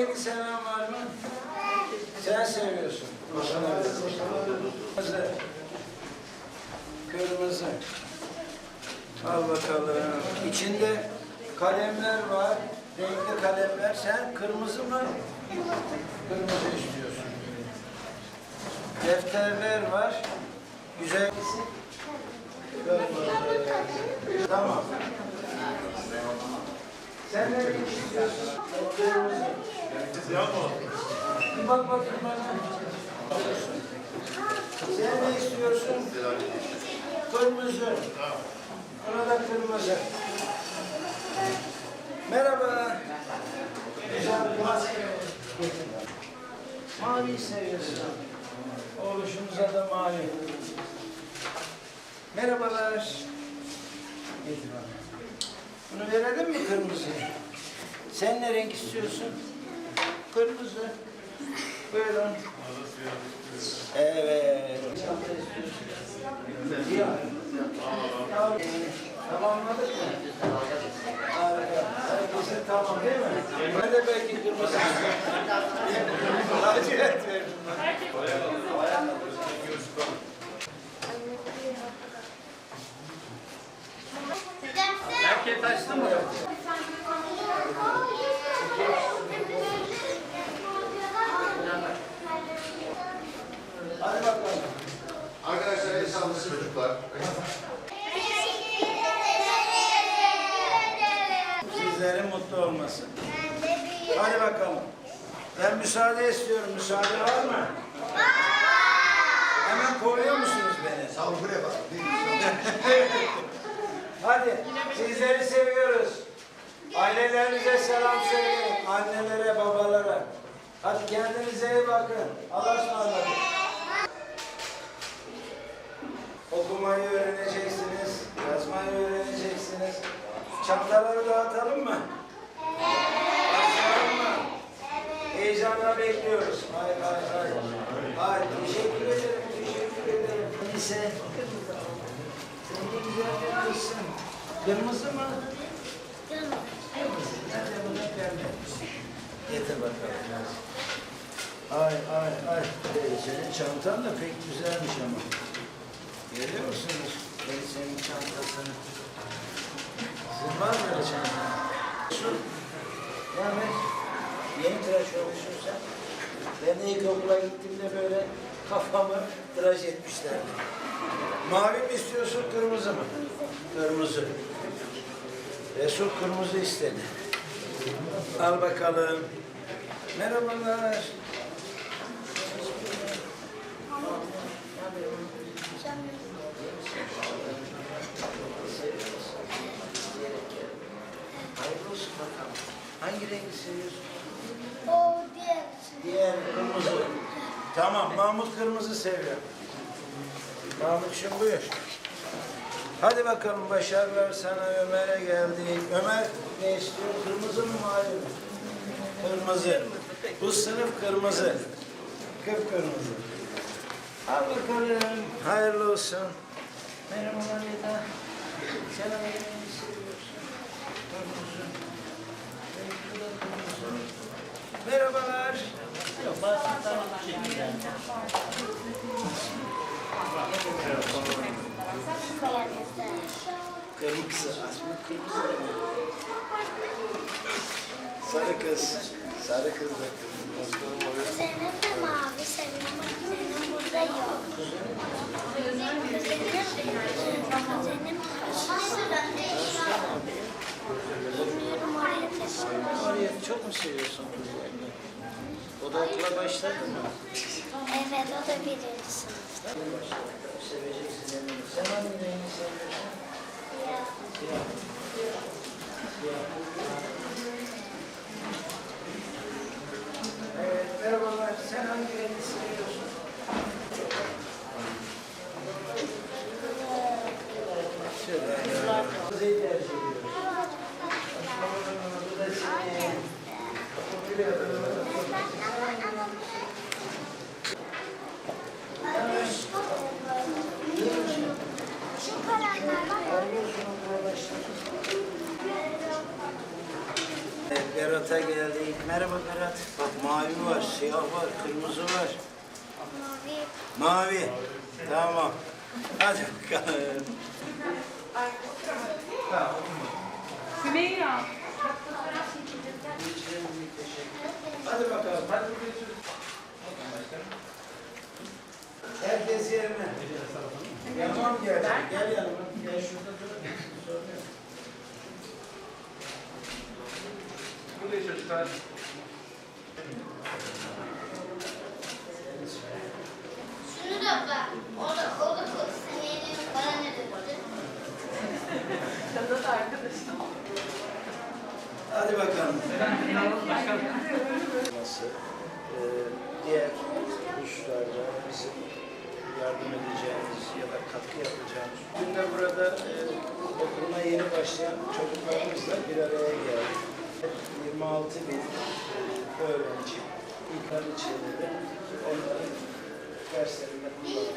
rengi seven var mı? Sen seviyorsun. Kırmızı. Kırmızı. Al bakalım. İçinde kalemler var. Renkli kalemler. Sen kırmızı mı? Kırmızı istiyorsun. Defterler var. Güzel. Kırmızı. Tamam. Sen ne istiyorsun? Kırmızı. Bak bana. Sen ne istiyorsun? Kırmızı. Ona da kırmızı. Merhaba. Güzel. Mavi seviyorsun. Oluşumuza da mavi. Merhabalar. Bunu verelim mi kırmızıyı? Sen ne renk istiyorsun? Kırmızı. Buyurun. Evet. Tamamladık mı? Harika. Herkese tamam değil mi? Ben de belki kırmızı Lacivert verdim ben. Herkes açtı mı? Hadi bakalım. Arkadaşlar el sallasın çocuklar. Sizlerin mutlu olması. Hadi bakalım. Ben müsaade istiyorum. Müsaade var mı? Hemen kovuyor musunuz beni? Sağ ol buraya bak. Hadi. Sizleri seviyoruz. Ailelerinize selam söyleyin. Annelere, babalara. Hadi kendinize iyi bakın. Allah'a ısmarladık. Okumayı öğreneceksiniz. Yazmayı öğreneceksiniz. Çantaları dağıtalım mı? Başlayalım mı? Heyecanla bekliyoruz. Hay hay hay. Hay teşekkür ederim, teşekkür ederim. Neyse. Sen ne güzel bir kızsın. Kırmızı mı? Kırmızı. Hadi buna pembe. Getir bakalım. Ay ay ay. Senin çantan da pek güzelmiş ama. Görüyor musunuz? Ben senin çantasını. Sizin var mı öyle çanta? Su. Yani yeni tıraş olmuşsun sen. Ben de ilkokula gittiğimde böyle kafamı tıraş etmişlerdi. Mavi mi istiyorsun, kırmızı mı? Kırmızı. Resul kırmızı istedi. Al bakalım. Merhabalar. Hangi rengi seviyorsun? O diğer. Diğer kırmızı. Tamam, Mahmut kırmızı seviyor. Mahmut'cum buyur. Hadi bakalım başarılar sana Ömer'e geldi. Ömer ne istiyor? Kırmızı mı mavi mi? Kırmızı. Bu sınıf kırmızı. Kıpkırmızı. Al bakalım. Hayırlı olsun. Merhabalar Eda. Sen seviyorsun? Kırmızı. Belki de kırmızı. Merhabalar. Kırmızı. Asma kırmızı. Sarı kız. Sarı kız da kırmızı. Zeynep de mavi seviyor ama Zeynep burada yok. Zeynep, Zeynep Bilmiyorum oraya taşınmış. Oraya çok mu seviyorsun kızlarını? O da okula başladı mı? Evet o da birinci sınıfta. Sen hangi rengi seviyorsun? Ya. Siyah. Siyah. Evet, merhabalar. Sen hangi rengi seviyorsun? Şöyle. Kızıyı tercih ediyoruz. Bu da senin. Biliyorum. Berat'a geldik. Merhaba Berat. Bak mavi var, siyah var, kırmızı var. Mavi. Mavi. Tamam. Hadi bakalım. Sümeyra. Hadi bakalım. Hadi. Herkes yerine. Tamam gel. Gel yanıma. Gel şurada çocuklar. Şunu da bak. Orada, orada koy. Sen yeni bana ne dedi? Canım arkadaşım. Hadi bakalım. Nasıl? Ee, diğer kurslarda bizim yardım edeceğimiz ya da katkı yapacağımız. Dün de burada e, okuluna yeni başlayan çocuklarımızla bir araya geldik. 26 bin e, öğrenci ilk an içinde onların derslerinde kullanılıyor.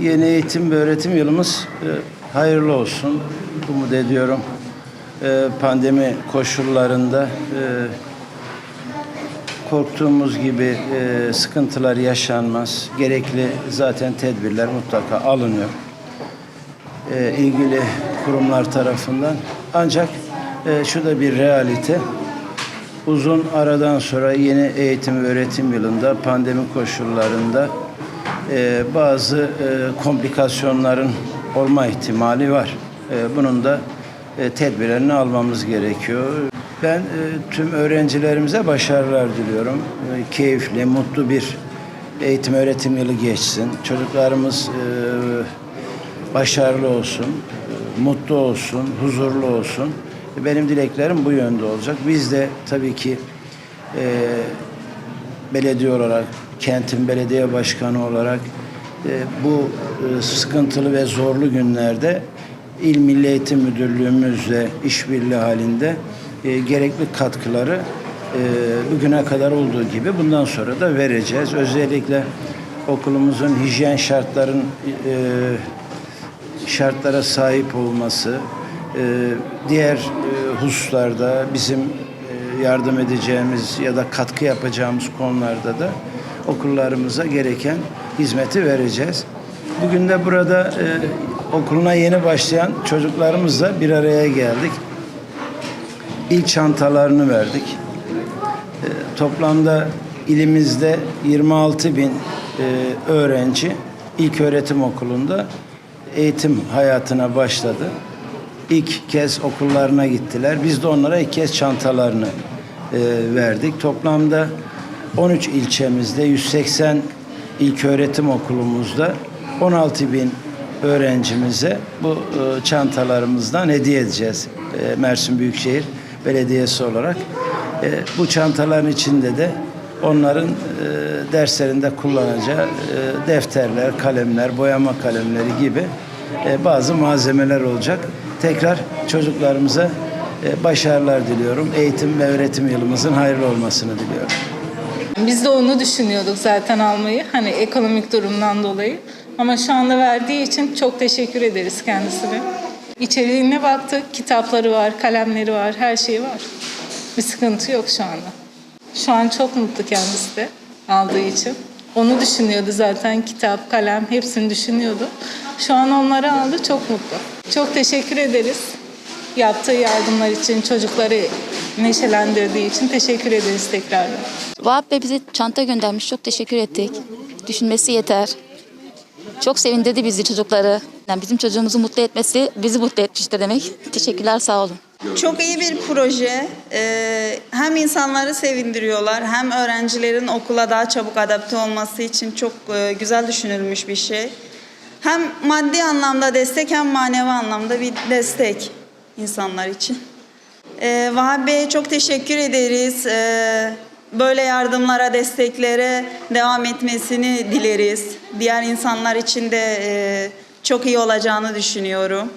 Yeni eğitim ve öğretim yılımız e, hayırlı olsun. Umut ediyorum. E, pandemi koşullarında e, korktuğumuz gibi e, sıkıntılar yaşanmaz. Gerekli zaten tedbirler mutlaka alınıyor. E, ilgili kurumlar tarafından. Ancak e, şu da bir realite. Uzun aradan sonra yeni eğitim öğretim yılında pandemi koşullarında e, bazı e, komplikasyonların olma ihtimali var. E, bunun da e, tedbirlerini almamız gerekiyor. Ben e, tüm öğrencilerimize başarılar diliyorum. E, keyifli, mutlu bir eğitim öğretim yılı geçsin. Çocuklarımız e, başarılı olsun, mutlu olsun, huzurlu olsun. Benim dileklerim bu yönde olacak. Biz de tabii ki e, belediye olarak, kentin belediye başkanı olarak e, bu e, sıkıntılı ve zorlu günlerde İl Milli Eğitim Müdürlüğümüzle işbirliği halinde e, gerekli katkıları e, bugüne kadar olduğu gibi bundan sonra da vereceğiz. Özellikle okulumuzun hijyen şartların e, şartlara sahip olması, e, diğer e, hususlarda bizim e, yardım edeceğimiz ya da katkı yapacağımız konularda da okullarımıza gereken hizmeti vereceğiz. Bugün de burada e, okuluna yeni başlayan çocuklarımızla bir araya geldik. İlk çantalarını verdik. Toplamda ilimizde 26 bin öğrenci ilk öğretim okulunda eğitim hayatına başladı. İlk kez okullarına gittiler. Biz de onlara ilk kez çantalarını verdik. Toplamda 13 ilçemizde 180 ilköğretim okulumuzda 16 bin öğrencimize bu e, çantalarımızdan hediye edeceğiz. E, Mersin Büyükşehir Belediyesi olarak. E, bu çantaların içinde de onların e, derslerinde kullanacağı e, defterler, kalemler, boyama kalemleri gibi e, bazı malzemeler olacak. Tekrar çocuklarımıza e, başarılar diliyorum. Eğitim ve öğretim yılımızın hayırlı olmasını diliyorum. Biz de onu düşünüyorduk zaten almayı hani ekonomik durumdan dolayı. Ama şu anda verdiği için çok teşekkür ederiz kendisine. İçeriğine baktık, kitapları var, kalemleri var, her şeyi var. Bir sıkıntı yok şu anda. Şu an çok mutlu kendisi de aldığı için. Onu düşünüyordu zaten kitap, kalem hepsini düşünüyordu. Şu an onları aldı çok mutlu. Çok teşekkür ederiz. Yaptığı yardımlar için, çocukları neşelendirdiği için teşekkür ederiz tekrardan. Vahap Bey bize çanta göndermiş. Çok teşekkür ettik. Düşünmesi yeter. Çok sevindirdi bizi çocukları. Yani bizim çocuğumuzu mutlu etmesi bizi mutlu etmiştir demek. Teşekkürler sağ olun. Çok iyi bir proje. Ee, hem insanları sevindiriyorlar hem öğrencilerin okula daha çabuk adapte olması için çok e, güzel düşünülmüş bir şey. Hem maddi anlamda destek hem manevi anlamda bir destek insanlar için. Ee, Vahap Bey'e çok teşekkür ederiz. Ee, böyle yardımlara, desteklere devam etmesini dileriz. Diğer insanlar için de e, çok iyi olacağını düşünüyorum.